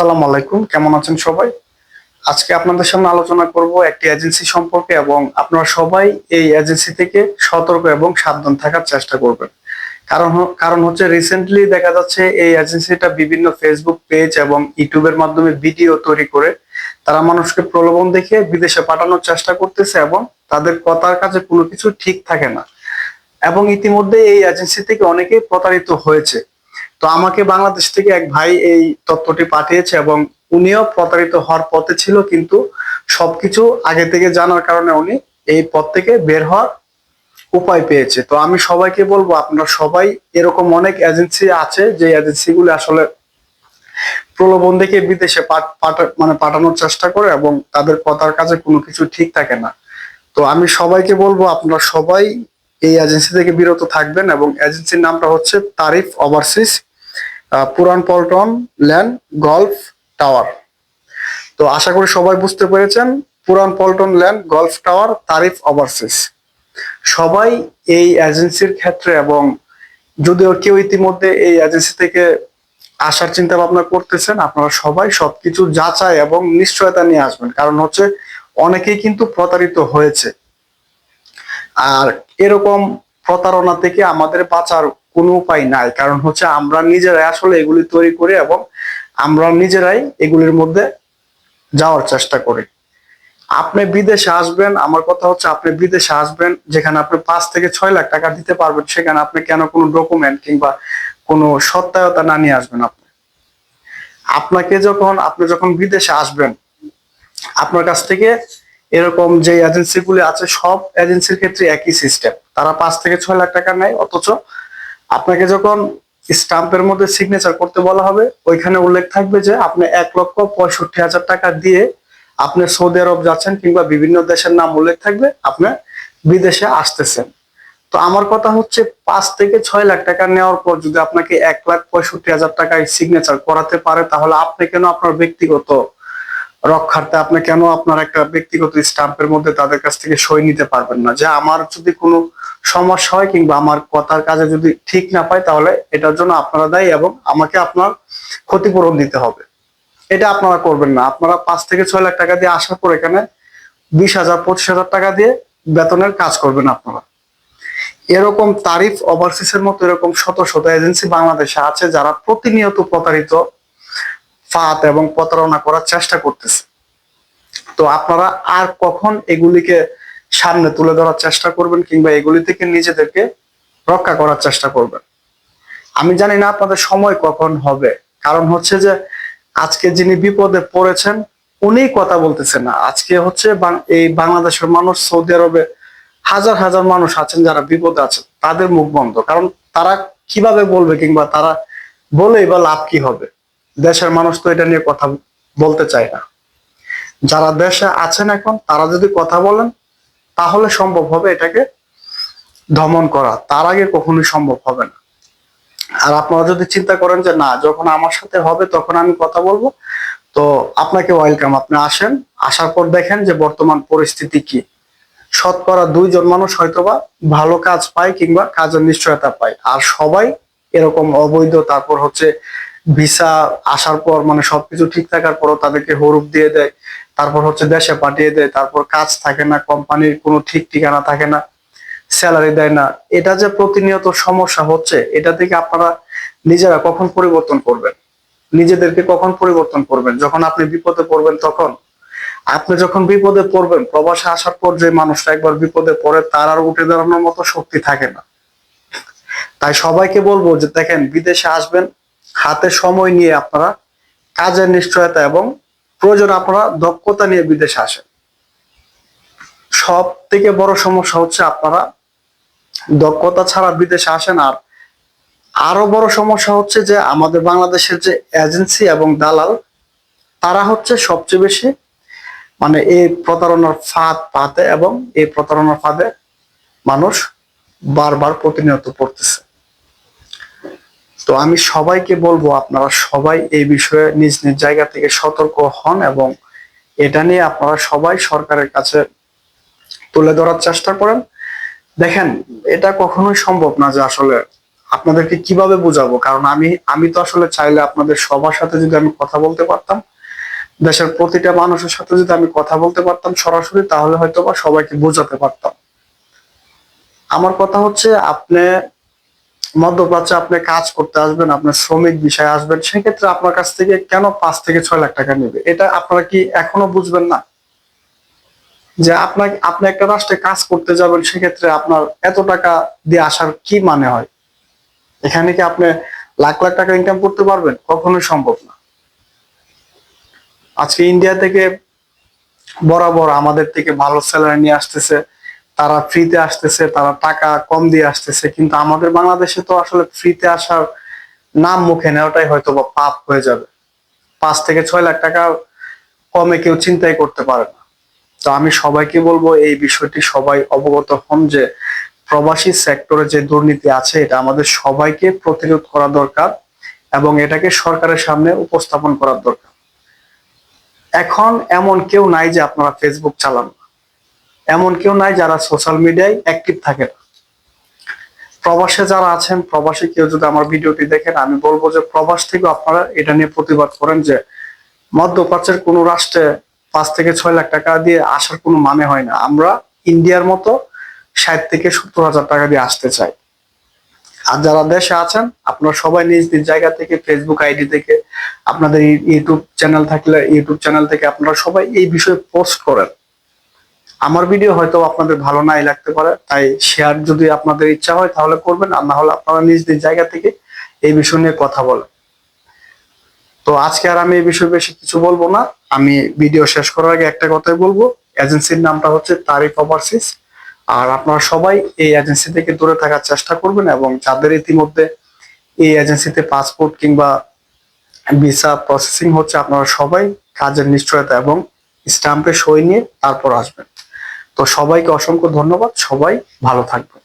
আসসালামু আলাইকুম, কেমন আছেন সবাই? আজকে আপনাদের সামনে আলোচনা করব একটি এজেন্সি সম্পর্কে এবং আপনারা সবাই এই এজেন্সি থেকে সতর্ক এবং সাবধান থাকার চেষ্টা করবেন। কারণ কারণ হচ্ছে রিসেন্টলি দেখা যাচ্ছে এই এজেন্সিটা বিভিন্ন ফেসবুক পেজ এবং ইউটিউবের মাধ্যমে ভিডিও তৈরি করে তারা মানুষকে প্রলোভন দেখে বিদেশে পাঠানোর চেষ্টা করতেছে এবং তাদের কথার কাছে কোনো কিছু ঠিক থাকে না। এবং ইতিমধ্যে এই এজেন্সি থেকে অনেকেই প্রতারিত হয়েছে। তো আমাকে বাংলাদেশ থেকে এক ভাই এই তথ্যটি পাঠিয়েছে এবং উনিও প্রতারিত হওয়ার পথে ছিল, কিন্তু সবকিছু আগে থেকে জানার কারণে উনি এই পথ থেকে বের হওয়ার উপায় পেয়েছে। তো আমি সবাইকে বলব, আপনারা সবাই এরকম অনেক এজেন্সি আছে, যে এজেন্সিগুলো আসলে প্রলোভন দেখে বিদেশে মানে পাঠানোর চেষ্টা করে এবং তাদের কথার কাছে কোনো কিছু ঠিক থাকে না। তো আমি সবাইকে বলব, আপনারা সবাই এই এজেন্সি থেকে বিরত থাকবেন এবং এজেন্সির নামটা হচ্ছে তারিফ ওভারসিস পুরান পল্টন ল্যান্ড গলফ টাওয়ার। তো আশা করি সবাই বুঝতে পেরেছেন, Puran Paltan land golf tower, Tarif overseas সবাই এই এজেন্সির ক্ষেত্রে এবং যদিও কেউ ইতিমধ্যে এই এজেন্সি থেকে আসার চিন্তা ভাবনা করতেছেন, আপনারা সবাই সবকিছু যাচাই এবং নিশ্চয়তা নিয়ে আসবেন। কারণ হচ্ছে অনেকেই কিন্তু প্রতারিত হয়েছে। আর এরকম প্রতারণা থেকে আমাদের বাঁচার কোনো উপায় নাই। কারণ হচ্ছে আমরা নিজেরাই আসলে এগুলি তৈরি করি এবং আমরা নিজেরাই এগুলির মধ্যে যাওয়ার চেষ্টা করি। আপনি বিদেশে আসবেন, আমার কথা হচ্ছে আপনি বিদেশে আসবেন, যেখানে আপনি পাঁচ থেকে ছয় লাখ টাকা দিতে পারবেন, সেখানে আপনি কেন কোনো ডকুমেন্ট কিংবা কোনো সত্যায়তা না নিয়ে আসবেন আপনি। আপনাকে যখন, আপনি যখন বিদেশে আসবেন, আপনার কাছ থেকে এরকম যে এজেন্সিগুলি আছে, সব এজেন্সির ক্ষেত্রে একই সিস্টেম তারা পাঁচ থেকে ছয় লাখ টাকা নেয়, অথচ আপনাকে যখন স্টাম্পের মধ্যে সিগনেচার করতে বলা হবে, ওইখানে উল্লেখ থাকবে যে আপনি এক লক্ষ পঁয়ষট্টি হাজার টাকা দিয়ে আপনি সৌদি আরব যাচ্ছেন কিংবা বিভিন্ন দেশের নাম উল্লেখ থাকবে, আপনি বিদেশে আসতেছেন। তো আমার কথা হচ্ছে পাঁচ থেকে ছয় লাখ টাকা নেওয়ার পর যদি আপনাকে এক লাখ পঁয়ষট্টি হাজার টাকায় সিগনেচার করাতে পারে, তাহলে আপনি কেন আপনার ব্যক্তিগত রক্ষার্থে আপনি কেন আপনার একটা ব্যক্তিগত স্টাম্পের মধ্যে তাদের কাছ থেকে সই নিতে পারবেন না? যে আমার যদি কোনো সমস্যা হয় কিংবা আমার কথার কাজে যদি ঠিক না পায়, তাহলে এটার জন্য আপনারা দায়ী এবং আমাকে আপনার ক্ষতিপূরণ দিতে হবে। এটা আপনারা করবেন না। আপনারা পাঁচ থেকে ছয় লাখ টাকা দিয়ে আসার পর এখানে বিশ হাজার, পঁচিশ হাজার টাকা দিয়ে বেতনের কাজ করবেন আপনারা। এরকম তারিফ ওভারসিসের মতো এরকম শত শত এজেন্সি বাংলাদেশে আছে যারা প্রতিনিয়ত প্রতারিত ফাঁদ এবং প্রতারণা করার চেষ্টা করতেছে। তো আপনারা আর কখন এগুলিকে সামনে তুলে ধরার চেষ্টা করবেন কিংবা এগুলি থেকে নিজেদেরকে রক্ষা করার চেষ্টা করবেন। আমি জানি না আপনাদের সময় কখন হবে। কারণ হচ্ছে যে, আজকে যিনি বিপদে পড়েছেন উনি কথা বলতেছেন না। আজকে হচ্ছে এই বাংলাদেশের মানুষ, সৌদি আরবে হাজার হাজার মানুষ আছেন যারা বিপদে আছেন। তাদের মুখ বন্ধ। কারণ তারা কীভাবে বলবে কিংবা তারা বলেই বা লাভ কি হবে? দেশের মানুষ তো এটা নিয়ে কথা বলতে চায় না। যারা দেশে আছেন এখন, তারা যদি কথা বলেন, তাহলে সম্ভব হবে এটাকে দমন করা। তার আগে কখনোই সম্ভব হবে না। আর আপনারা যদি চিন্তা করেন যে, না, যখন আমার সাথে হবে, তখন আমি কথা বলব। তো আপনাকে ওয়েলকাম আপনি আসেন। আসার পর দেখেন যে, বর্তমান পরিস্থিতি কি। শতকরা দুইজন মানুষ হয়তোবা ভালো কাজ পায় কিংবা কাজের নিশ্চয়তা পায়। আর সবাই এরকম অবৈধ, তারপর হচ্ছে ভিসা আসার পর মানে সবকিছু ঠিক থাকার পরও তাদেরকে হরুপ দিয়ে দেয়। তারপর হচ্ছে দেশে পাঠিয়ে দেয়। তারপর কাজ থাকে না, কোম্পানির কোনো ঠিক ঠিকানা থাকে না, স্যালারি দেয় না। এটা যে প্রতিনিয়ত সমস্যা হচ্ছে, এটা থেকে আপনারা নিজেরা কখন পরিবর্তন করবেন? নিজেদেরকে কখন পরিবর্তন করবেন? যখন আপনি বিপদে পড়বেন তখন। আপনি যখন বিপদে পড়বেন, প্রবাসে আসার পর যে মানুষটা একবার বিপদে পড়ে, তার আর উঠে দাঁড়ানোর মতো শক্তি থাকে না। তাই সবাইকে বলব যে, দেখেন, বিদেশে আসবেন হাতে সময় নিয়ে আপনারা কাজের নিশ্চয়তা এবং প্রয়োজন আপনারা দক্ষতা নিয়ে বিদেশে আসেন। সব থেকে বড় সমস্যা হচ্ছে আপনারা দক্ষতা ছাড়া বিদেশে আসেন আর আরও বড় সমস্যা হচ্ছে যে আমাদের বাংলাদেশের যে এজেন্সি এবং দালাল, তারা হচ্ছে সবচেয়ে বেশি মানে এই প্রতারণার ফাঁদ পাতে এবং এই প্রতারণার ফাঁদে মানুষ বারবার প্রতিনিয়ত পড়তেছে। তো আমি সবাইকে বলব, আপনারা সবাই এই বিষয়ে নিজ নিজ জায়গা থেকে সতর্ক হন এবং এটা নিয়ে আপনারা সবাই সরকারের কাছে তুলে ধরার চেষ্টা করেন। দেখেন, এটা কখনোই সম্ভব না যে আসলে আপনাদেরকে কীভাবে বোঝাবো, কারণ আমি আমি তো আসলে চাইলে আপনাদের সবার সাথে যদি আমি কথা বলতে পারতাম, দেশের প্রতিটা মানুষের সাথে যদি আমি কথা বলতে পারতাম সরাসরি, তাহলে হয়তো বা সবাইকে বোঝাতে পারতাম। আমার কথা হচ্ছে, আপনি মধ্যপ্রাচ্যে আপনি কাজ করতে আসবেন, আপনার শ্রমিক বিষয়ে আসবেন, সেক্ষেত্রে আপনার কাছ থেকে কেন পাঁচ থেকে ছয় লাখ টাকা নেবে? এটা আপনারা কি এখনও বুঝবেন না? যে আপনার আপনি একটা রাষ্ট্রে কাজ করতে যাবেন, সেক্ষেত্রে আপনার এত টাকা দিয়ে আসার কি মানে হয়? এখানে কি আপনি লাখ লাখ টাকা ইনকাম করতে পারবেন? কখনোই সম্ভব না। আজকে ইন্ডিয়া থেকে বরাবর আমাদের থেকে ভালো স্যালারি নিয়ে আসতেছে। তারা ফ্রিতে আসতেছে, তারা টাকা কম দিয়ে আসতেছে, কিন্তু আমাদের বাংলাদেশে তো আসলে ফ্রিতে আসার নাম মুখে নেওয়াটাই হয়তো বা পাপ হয়ে যাবে। পাঁচ থেকে ছয় লাখ টাকা কমে কেউ চিন্তাই করতে পারে না। তো আমি সবাইকে বলব, এই বিষয়টি সবাই অবগত হন যে প্রবাসী সেক্টরে যে দুর্নীতি আছে, এটা আমাদের সবাইকে প্রতিরোধ করা দরকার এবং এটাকে সরকারের সামনে উপস্থাপন করার দরকার। এখন এমন কেউ নাই যে আপনারা ফেসবুক চালান এমন কেউ নাই যারা সোশ্যাল মিডিয়ায় অ্যাক্টিভ থাকে না। প্রবাসে যারা আছেন, প্রবাসে কেউ যদি আমার ভিডিওটি দেখেন, আমি বলব যে প্রবাস থেকে আপনারা এটা নিয়ে প্রতিবাদ করেন যে মধ্যপ্রাচ্যের কোন রাষ্ট্রে পাঁচ থেকে ছয় লাখ টাকা দিয়ে আসার কোনো মানে হয় না। আমরা ইন্ডিয়ার মতো ষাট থেকে সত্তর হাজার টাকা দিয়ে আসতে চাই। আর যারা দেশে আছেন, আপনারা সবাই নিজ নিজ জায়গা থেকে ফেসবুক আইডি থেকে, আপনাদের ইউটিউব চ্যানেল থাকলে ইউটিউব চ্যানেল থেকে আপনারা সবাই এই বিষয়ে পোস্ট করেন। আমার ভিডিও হয়তো আপনাদের ভালো নাই লাগতে পারে, তাই শেয়ার যদি আপনাদের ইচ্ছা হয় তাহলে করবেন, আর না হলে আপনারা নিজ নিজ জায়গা থেকে এই বিষয় নিয়ে কথা বলেন। তো আজকে আর আমি এই বিষয়ে বেশি কিছু বলব না, আমি ভিডিও শেষ করার আগে একটা কথাই বলব এজেন্সির নামটা হচ্ছে তারিফ ওভারসিস আর আপনারা সবাই এই এজেন্সি থেকে দূরে থাকার চেষ্টা করবেন এবং যাদের ইতিমধ্যে এই এজেন্সিতে পাসপোর্ট কিংবা ভিসা প্রসেসিং হচ্ছে, আপনারা সবাই কাজের নিশ্চয়তা এবং স্টাম্পে সই নিয়ে তারপর আসবেন। তো সবাইকে অসংখ্য ধন্যবাদ। সবাই ভালো থাকবেন।